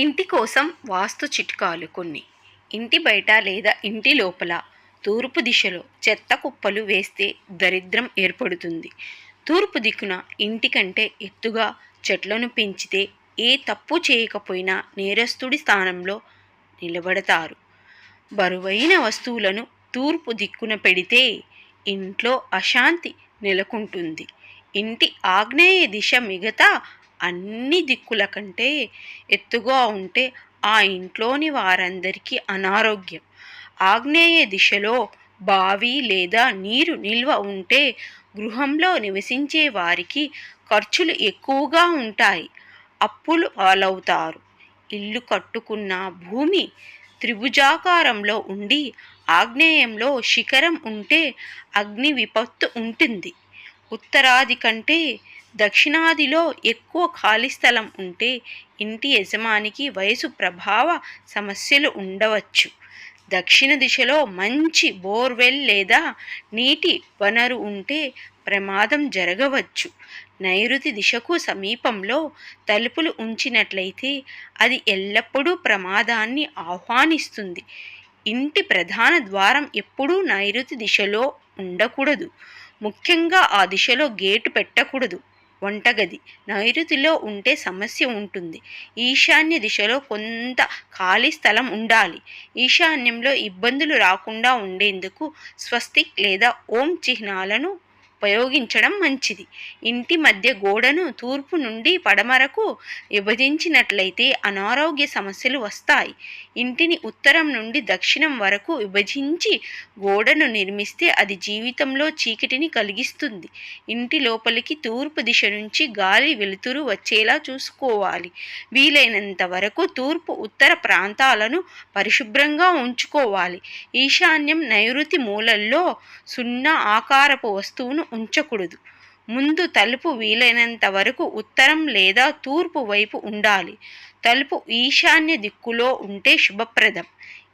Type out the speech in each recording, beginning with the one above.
ఇంటి కోసం వాస్తు చిట్కాలు కొన్ని. ఇంటి బయట లేదా ఇంటి లోపల తూర్పు దిశలో చెత్త కుప్పలు వేస్తే దరిద్రం ఏర్పడుతుంది. తూర్పు దిక్కున ఇంటి కంటే ఎత్తుగా చెట్లను పెంచితే ఏ తప్పు చేయకపోయినా నేరస్తుడి స్థానంలో నిలబడతారు. బరువైన వస్తువులను తూర్పు దిక్కున పెడితే ఇంట్లో అశాంతి నెలకొంటుంది. ఇంటి ఆగ్నేయ దిశ మిగతా అన్ని దిక్కుల కంటే ఎత్తుగా ఉంటే ఆ ఇంట్లోని వారందరికీ అనారోగ్యం. ఆగ్నేయ దిశలో బావి లేదా నీరు నిల్వ ఉంటే గృహంలో నివసించే వారికి ఖర్చులు ఎక్కువగా ఉంటాయి. అప్పులు పాలవుతారు. ఇల్లు కట్టుకున్న భూమి త్రిభుజాకారంలో ఉండి ఆగ్నేయంలో శిఖరం ఉంటే అగ్ని విపత్తు ఉంటుంది. ఉత్తరాది కంటే దక్షిణాదిలో ఎక్కువ ఖాళీ స్థలం ఉంటే ఇంటి యజమానికి వయసు ప్రభావ సమస్యలు ఉండవచ్చు. దక్షిణ దిశలో మంచి బోర్వెల్ లేదా నీటి వనరు ఉంటే ప్రమాదం జరగవచ్చు. నైరుతి దిశకు సమీపంలో తలుపులు ఉంచినట్లయితే అది ఎల్లప్పుడూ ప్రమాదాన్ని ఆహ్వానిస్తుంది. ఇంటి ప్రధాన ద్వారం ఎప్పుడూ నైరుతి దిశలో ఉండకూడదు. ముఖ్యంగా ఆ దిశలో గేటు పెట్టకూడదు. వంటగది. నైరుతిలో ఉంటే సమస్య ఉంటుంది. ఈశాన్య దిశలో కొంత ఖాళీ స్థలం ఉండాలి. ఈశాన్యంలో ఇబ్బందులు రాకుండా ఉండేందుకు స్వస్తిక్ లేదా ఓం చిహ్నాలను ఉపయోగించడం మంచిది. ఇంటి మధ్య గోడను తూర్పు నుండి పడమరకు విభజించినట్లయితే అనారోగ్య సమస్యలు వస్తాయి. ఇంటిని ఉత్తరం నుండి దక్షిణం వరకు విభజించి గోడను నిర్మిస్తే అది జీవితంలో చీకటిని కలిగిస్తుంది. ఇంటి లోపలికి తూర్పు దిశ నుంచి గాలి వెలుతురు వచ్చేలా చూసుకోవాలి. వీలైనంత వరకు తూర్పు ఉత్తర ప్రాంతాలను పరిశుభ్రంగా ఉంచుకోవాలి. ఈశాన్యం నైరుతి మూలల్లో సున్నా ఆకారపు వస్తువును ఉంచకూడదు. ముందు తలుపు వీలైనంత వరకు ఉత్తరం లేదా తూర్పు వైపు ఉండాలి. తలుపు ఈశాన్య దిక్కులో ఉంటే శుభప్రదం.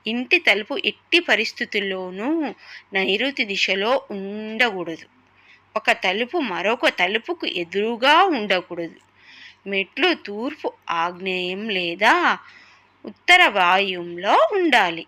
ఇంటి తలుపు ఎట్టి పరిస్థితుల్లోనూ నైరుతి దిశలో ఉండకూడదు. ఒక తలుపు మరొక తలుపుకు ఎదురుగా ఉండకూడదు. మెట్లు తూర్పు ఆగ్నేయం లేదా ఉత్తర వాయుంలో ఉండాలి.